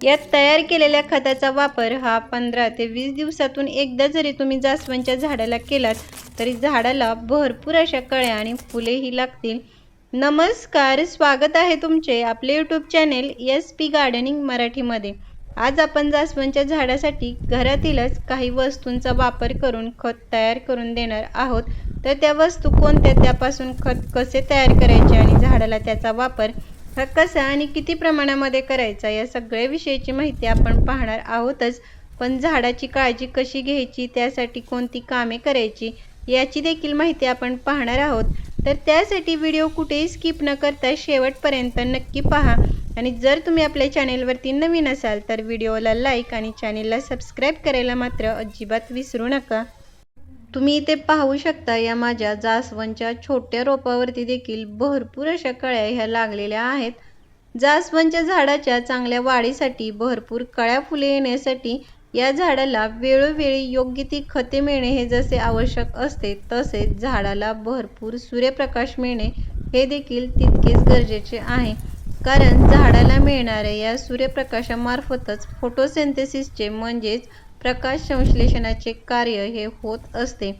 यात तयार केलेल्या खताचा वापर हा पंधरा ते वीस दिवसातून एकदा जरी तुम्ही जास्वंदच्या झाडाला केलात तरी झाडाला भरपूर अशा कळ्या आणि फुलेही लागतील. नमस्कार स्वागत आहे तुमचे आपले YouTube channel S P gardening मराठीमध्ये. आज आपण जास्वंदच्या झाडासाठी घरातीलच काही वस्तूंचा वापर करून खत तयार करून देणार आहोत. तर त्या वस्तू कोणत्या? त्यापासून खत कसे तयार करायचे आणि झाडाला त्याचा वापर हा कसा आणि किती प्रमाणामध्ये करायचा या सगळ्या विषयीची माहिती आपण पाहणार आहोतच. पण झाडाची काळजी कशी घ्यायची त्यासाठी कोणती कामे करायची याची देखील माहिती आपण पाहणार आहोत. तर त्यासाठी व्हिडिओ कुठेही स्किप न करता शेवटपर्यंत नक्की पहा. आणि जर तुम्ही आपल्या चॅनेलवरती नवीन असाल तर व्हिडिओला लाईक आणि चॅनेलला सबस्क्राईब करायला मात्र अजिबात विसरू नका. तुम्ही इथे पाहू शकता या माझ्या जास्वंदच्या छोट्या रोपावरती देखील भरपूर अशा कळ्या ह्या लागलेल्या आहेत. जास्वंदच्या झाडाच्या चांगल्या वाढीसाठी भरपूर कळ्या फुले येण्यासाठी या झाडाला वेळोवेळी योग्य ती खते मिळणे हे जसे आवश्यक असते तसेच झाडाला भरपूर सूर्यप्रकाश मिळणे हे देखील तितकेच गरजेचे आहे. कारण झाडाला मिळणाऱ्या या सूर्यप्रकाशामार्फतच फोटोसेंथेसिसचे म्हणजेच प्रकाश संश्लेषणाचे कार्य हे होत असते.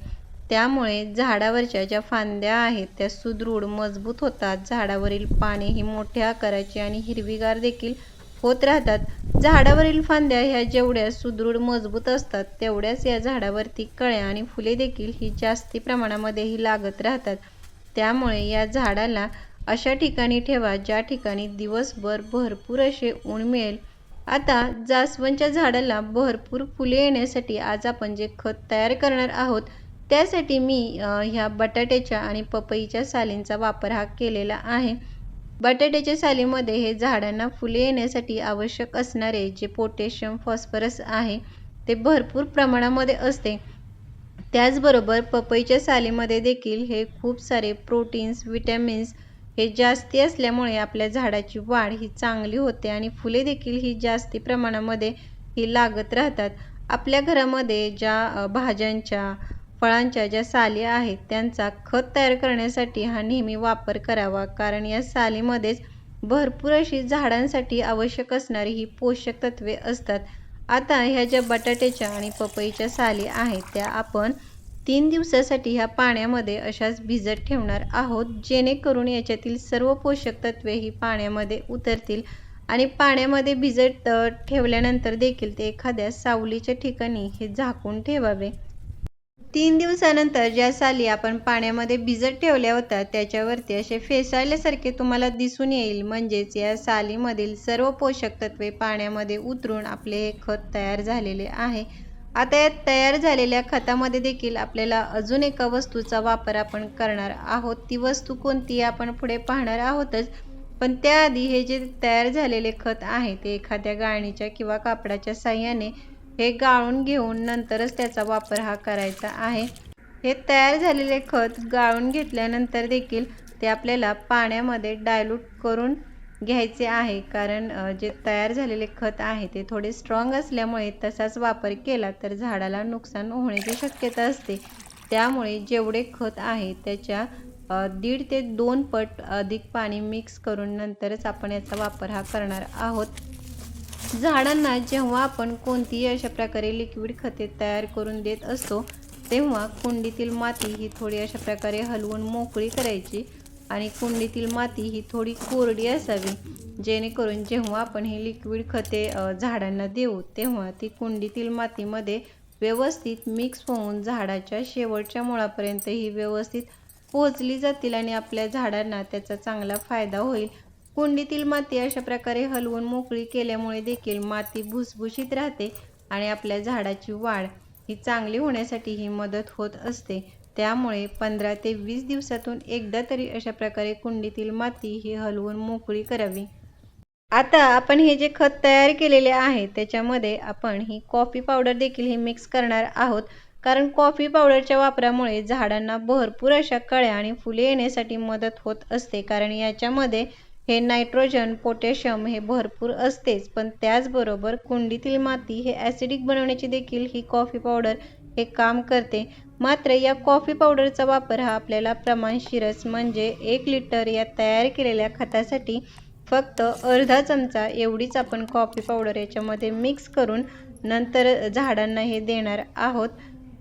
त्यामुळे झाडावरच्या ज्या फांद्या आहेत त्या सुदृढ मजबूत होतात. झाडावरील पाने ही मोठ्या आकाराची आणि हिरवीगार देखील होत राहतात. झाडावरील फांद्या ह्या जेवढ्या सुदृढ मजबूत असतात तेवढ्याच या झाडावरती कळ्या आणि फुले देखील ही जास्ती प्रमाणामध्येही लागत राहतात. त्यामुळे या झाडाला अशा ठिकाणी ठेवा ज्या ठिकाणी दिवसभर भरपूर असे ऊन मिळेल. आता जास्वंदच्या झाडाला भरपूर फुले येण्यासाठी आज आपण जे खत तयार करणार आहोत त्यासाठी मी ह्या बटाट्याच्या आणि पपईच्या सालींचा वापर हा केलेला आहे. बटाट्याच्या सालीमध्ये हे झाडांना फुले येण्यासाठी आवश्यक असणारे जे पोटॅशियम फॉस्फरस आहे ते भरपूर प्रमाणामध्ये असते. त्याचबरोबर पपईच्या सालीमध्ये देखील हे खूप सारे प्रोटीन्स विटॅमिन्स हे जास्ती असल्यामुळे आपल्या झाडाची वाढ ही चांगली होते आणि फुले देखील ही जास्ती प्रमाणामध्ये ही लागत राहतात. आपल्या घरामध्ये ज्या भाज्यांच्या फळांच्या ज्या साली आहेत त्यांचा खत तयार करण्यासाठी हा नेहमी वापर करावा. कारण या सालीमध्येच भरपूर अशी झाडांसाठी आवश्यक असणारी ही पोषक तत्वे असतात. आता ह्या ज्या बटाट्याच्या आणि पपईच्या साली आहेत त्या आपण तीन दिवसासाठी ह्या पाण्यामध्ये अशाच भिजत ठेवणार आहोत जेणेकरून याच्यातील सर्व पोषक तत्वे ही पाण्यामध्ये उतरतील आणि पाण्यामध्ये भिजत ठेवल्यानंतर देखील ते एखाद्या सावलीच्या ठिकाणी हे झाकून ठेवावे. तीन दिवसानंतर ज्या साली आपण पाण्यामध्ये भिजत ठेवल्या होत्या त्याच्यावरती असे फेसाळल्यासारखे तुम्हाला दिसून येईल. म्हणजेच या सालीमधील सर्व पोषक तत्वे पाण्यामध्ये उतरून आपले हे खत तयार झालेले आहे. आता यात तयार झालेल्या खतामध्ये देखील आपल्याला अजून एका वस्तूचा वापर आपण करणार आहोत. ती वस्तू कोणती आपण पुढे पाहणार आहोतच. पण त्याआधी हे जे तयार झालेले खत आहे ते एखाद्या गाळणीच्या किंवा कापडाच्या साह्याने हे गाळून घेऊन नंतरच त्याचा वापर हा करायचा आहे. हे तयार झालेले खत गाळून घेतल्यानंतर देखील ते आपल्याला पाण्यामध्ये डायल्यूट करून घ्यायचे आहे. कारण जे तयार झालेले खत आहे ते थोडे स्ट्रॉंग असल्यामुळे तसाच वापर केला तर झाडाला नुकसान होण्याची शक्यता असते. त्यामुळे जेवढे खत आहे त्याच्या दीड ते दोन पट अधिक पाणी मिक्स करून नंतरच आपण याचा वापर हा करणार आहोत. झाडांना जेव्हा आपण कोणतीही अशा प्रकारे लिक्विड खते तयार करून देत असतो तेव्हा कुंडीतील माती ही थोडी अशा प्रकारे हलवून मोकळी करायची. आणि कुंडीतील माती ही थोडी कोरडी असावी जेणेकरून जेव्हा आपण ही लिक्विड खते झाडांना देऊ तेव्हा ती कुंडीतील मातीमध्ये व्यवस्थित मिक्स होऊन झाडाच्या शेवटच्या मुळापर्यंत ही व्यवस्थित पोहोचली जातील आणि आपल्या झाडांना त्याचा चांगला फायदा होईल. कुंडीतील माती अशा प्रकारे हलवून मोकळी केल्यामुळे देखील माती भुसभुशीत राहते आणि आपल्या झाडाची वाढ ही चांगली होण्यासाठी ही मदत होत असते. त्यामुळे पंधरा ते वीस दिवसातून एकदा तरी अशा प्रकारे कुंडीतील माती ही हलवून मोकळी करावी. आता आपण हे जे खत तयार केलेले आहे त्याच्यामध्ये आपण ही कॉफी पावडर देखील ही मिक्स करणार आहोत. कारण कॉफी पावडरच्या वापरामुळे झाडांना भरपूर अशा कळ्या आणि फुले येण्यासाठी मदत होत असते. कारण याच्यामध्ये हे नायट्रोजन पोटॅशियम हे भरपूर असतेच. पण त्याचबरोबर कुंडीतील माती हे ॲसिडिक बनवण्याची देखील ही कॉफी पावडर हे काम करते मात्र या कॉफी पावडरचा वापर हा आपल्याला प्रमाणशीरच म्हणजे एक लिटर या तयार केलेल्या खतासाठी फक्त अर्धा चमचा एवढीच आपण कॉफी पावडर याच्यामध्ये मिक्स करून नंतर झाडांना हे देणार आहोत.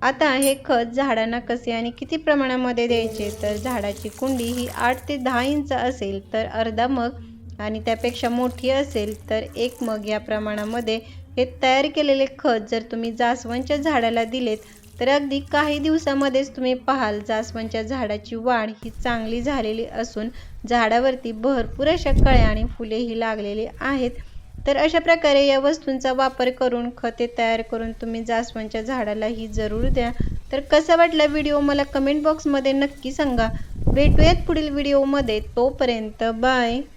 आता हे खत झाडांना कसे आणि किती प्रमाणामध्ये द्यायचे? तर झाडाची कुंडी ही आठ ते दहा इंच असेल तर अर्धा मग आणि त्यापेक्षा मोठी असेल तर एक मग या प्रमाणामध्ये हे तयार केलेले खत जर तुम्ही जास्वंदच्या झाडाला दिलेत तर अगदी काही दिवसामध्येच तुम्ही पाहाल जास्वंदच्या झाडाची वाढ ही चांगली झालेली असून झाडावरती भरपूर अशा कळ्या आणि फुलेही लागलेली आहेत. तर अशा प्रकारे या वस्तूंचा वापर करून खते तयार करून तुम्ही जास्वंदच्या झाडाला ही जरूर द्या. तर कसा वाटला व्हिडिओ मला कमेंट बॉक्समध्ये नक्की सांगा. भेटूयात पुढील व्हिडिओमध्ये. तोपर्यंत बाय.